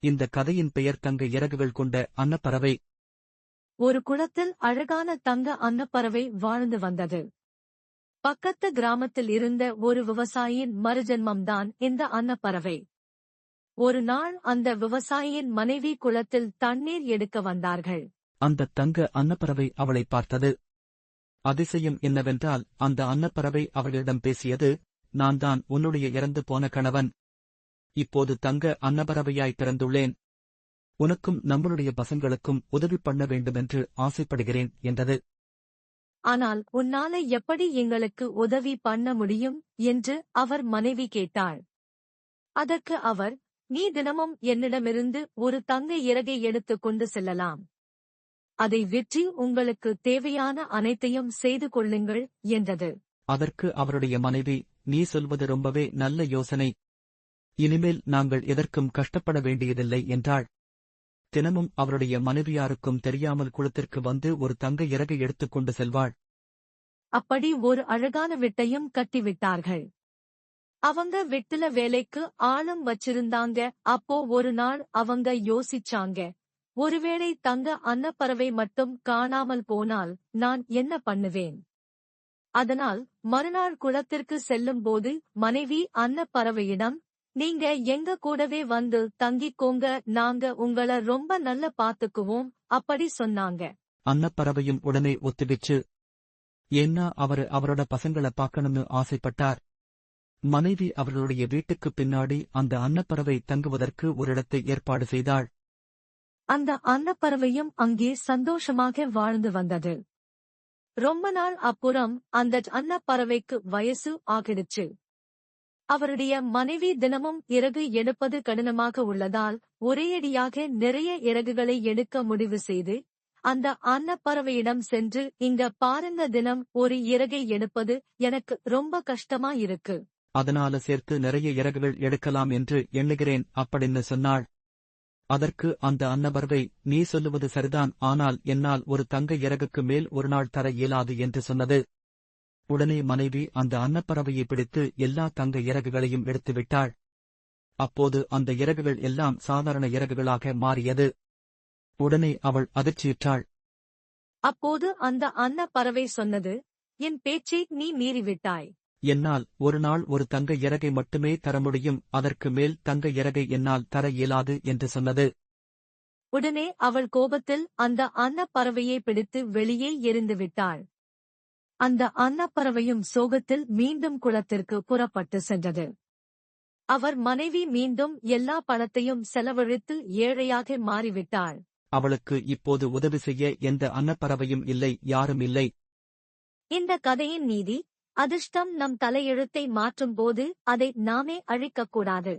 இந்த கதையின் பெயர் தங்க இறகுகள் கொண்ட அன்னப்பறவை. ஒரு குளத்தில் அழகான தங்க அன்னப்பறவை வாழ்ந்து வந்தது. பக்கத்து கிராமத்தில் இருந்த ஒரு விவசாயியின் மறுஜென்மம்தான் இந்த அன்னப்பறவை. ஒரு நாள் அந்த விவசாயியின் மனைவி குளத்தில் தண்ணீர் எடுக்க வந்தார்கள். அந்த தங்க அன்னப்பறவை அவளை பார்த்தது. அதிசயம் என்னவென்றால் அந்த அன்னப்பறவை அவளிடம் பேசியது நான் தான் உன்னுடைய இறந்து போன கணவன். இப்போது தங்க அன்னப்பறவையாய் பிறந்துள்ளேன். உனக்கும் நம்மளுடைய பசங்களுக்கும் உதவி பண்ண வேண்டுமென்று ஆசைப்படுகிறேன் என்றது. ஆனால் உன்னால எப்படி எங்களுக்கு உதவி பண்ண முடியும்? என்று அவர் மனைவி கேட்டாள். அதற்கு அவர் நீ தினமும் என்னிடமிருந்து ஒரு தங்க இறகை எடுத்துக் கொண்டு செல்லலாம். அதை விற்றி உங்களுக்கு தேவையான அனைத்தையும் செய்து கொள்ளுங்கள் என்றது. அதற்கு அவருடைய மனைவி நீ சொல்வது ரொம்பவே நல்ல யோசனை. இனிமேல் நாங்கள் எதற்கும் கஷ்டப்பட வேண்டியதில்லை என்றாள். தினமும் அவருடைய மனைவியாருக்கும் தெரியாமல் குளத்திற்கு வந்து ஒரு தங்க இறகை எடுத்துக் கொண்டு செல்வாள். அப்படி ஒரு அழகான விட்டையும் கட்டிவிட்டார்கள். அவங்க வெட்டுல வேலைக்கு ஆளும் வச்சிருந்தாங்க. அப்போ ஒரு நாள் அவங்க யோசிச்சாங்க. ஒருவேளை தங்க அன்னப்பறவை மட்டும் காணாமல் போனால் நான் என்ன பண்ணுவேன்? அதனால் மறுநாள் குளத்திற்கு செல்லும்போது மனைவி அன்னப்பறவையிடம் நீங்க எங்க கூடவே வந்து தங்கிக்கோங்க நாங்க உங்கள ரொம்ப நல்ல பாத்துக்குவோம் அப்படி சொன்னாங்க. அன்னப்பறவையும் உடனே ஒத்துவிச்சு ஏன்னா அவரு அவரோட பசங்கள பார்க்கணும்னு ஆசைப்பட்டார்? மனைவி அவர்களுடைய வீட்டுக்குப் பின்னாடி அந்த அன்னப்பறவை தங்குவதற்கு ஒரு இடத்தை ஏற்பாடு செய்தாள். அந்த அன்னப்பறவையும் அங்கே சந்தோஷமாக வாழ்ந்து வந்தது. ரொம்ப நாள் அப்புறம் அந்த அன்னப்பறவைக்கு வயசு ஆகிடுச்சு. அவருடைய மனைவி தினமும் இறகு எடுப்பது கடினமாக உள்ளதால் ஒரேயடியாக நிறைய இறகுகளை எடுக்க முடிவு செய்து அந்த அன்னப்பறவையிடம் சென்று இங்க பாருங்க தினம் ஒரு இறகை எடுப்பது எனக்கு ரொம்ப கஷ்டமா இருக்கு. அதனால சேர்த்து நிறைய இறகுகள் எடுக்கலாம் என்று எண்ணுகிறேன் அப்படின்னு சொன்னாள். அதற்கு அந்த அன்னபறவை நீ சொல்லுவது சரிதான் ஆனால் என்னால் ஒரு தங்க இறகுக்கு மேல் ஒரு நாள் தர இயலாது என்று சொன்னது. உடனே மனைவி அந்த அன்னப்பறவையை பிடித்து எல்லா தங்க இறகுகளையும் எடுத்துவிட்டாள். அப்போது அந்த இறகுகள் எல்லாம் சாதாரண இறகுகளாக மாறியது. உடனே அவள் அதிர்ச்சியுற்றாள். அப்போது அந்த அன்னப்பறவை சொன்னது என் பேச்சை நீ மீறிவிட்டாய். என்னால் ஒரு நாள் ஒரு தங்க இறகை மட்டுமே தர முடியும் அதற்கு மேல் தங்க இறகை என்னால் தர இயலாது என்று சொன்னது. உடனே அவள் கோபத்தில் அந்த அன்னப்பறவையை பிடித்து வெளியே எறிந்து விட்டாள் அந்த அன்னப்பறவையும் சோகத்தில் மீண்டும் குளத்திற்கு புறப்பட்டு சென்றது. அவர் மனைவி மீண்டும் எல்லா பணத்தையும் செலவழித்து ஏழையாக மாறிவிட்டாள் அவளுக்கு இப்போது உதவி செய்ய எந்த அன்னப்பறவையும் இல்லை யாரும் இல்லை. இந்த கதையின் நீதி அதிர்ஷ்டம் நம் தலையெழுத்தை மாற்றும் போது அதை நாமே அழிக்கக்கூடாது